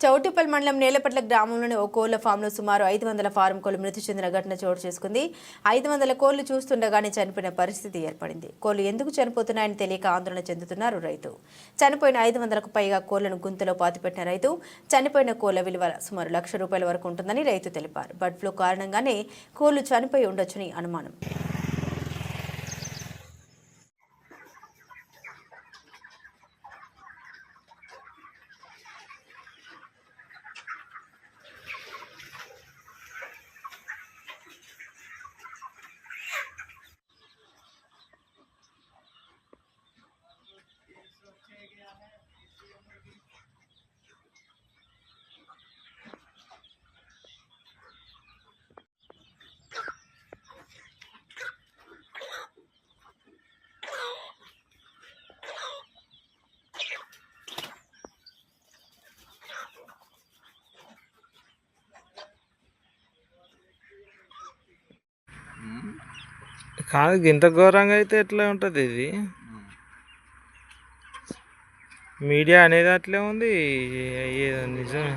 చౌటుపల్లి మండలం నేలపట్ల గ్రామంలోని ఓ కోళ్ళ ఫామ్లో సుమారు ఐదు వందల ఫారం కోళ్ళు మృతి చెందిన ఘటన చోటు చేసుకుంది. ఐదు వందల కోళ్ళు చూస్తుండగానే చనిపోయిన పరిస్థితి ఏర్పడింది. కోళ్ళు ఎందుకు చనిపోతున్నాయని తెలియక ఆందోళన చెందుతున్నారు రైతు. చనిపోయిన ఐదు వందలకు పైగా కోళ్ళను గుంతలో పాతిపెట్టిన రైతు చనిపోయిన కోళ్ళ విలువ సుమారు లక్ష రూపాయల వరకు ఉంటుందని రైతు తెలిపారు. బర్డ్ ఫ్లూ కారణంగానే కోళ్ళు చనిపోయి ఉండొచ్చని అనుమానం. కాదు ఇంత ఘోరంగా అయితే ఎట్లా ఉంటుంది ఇది? మీడియా అనేది అట్లే ఉంది. ఏ- నిజమే.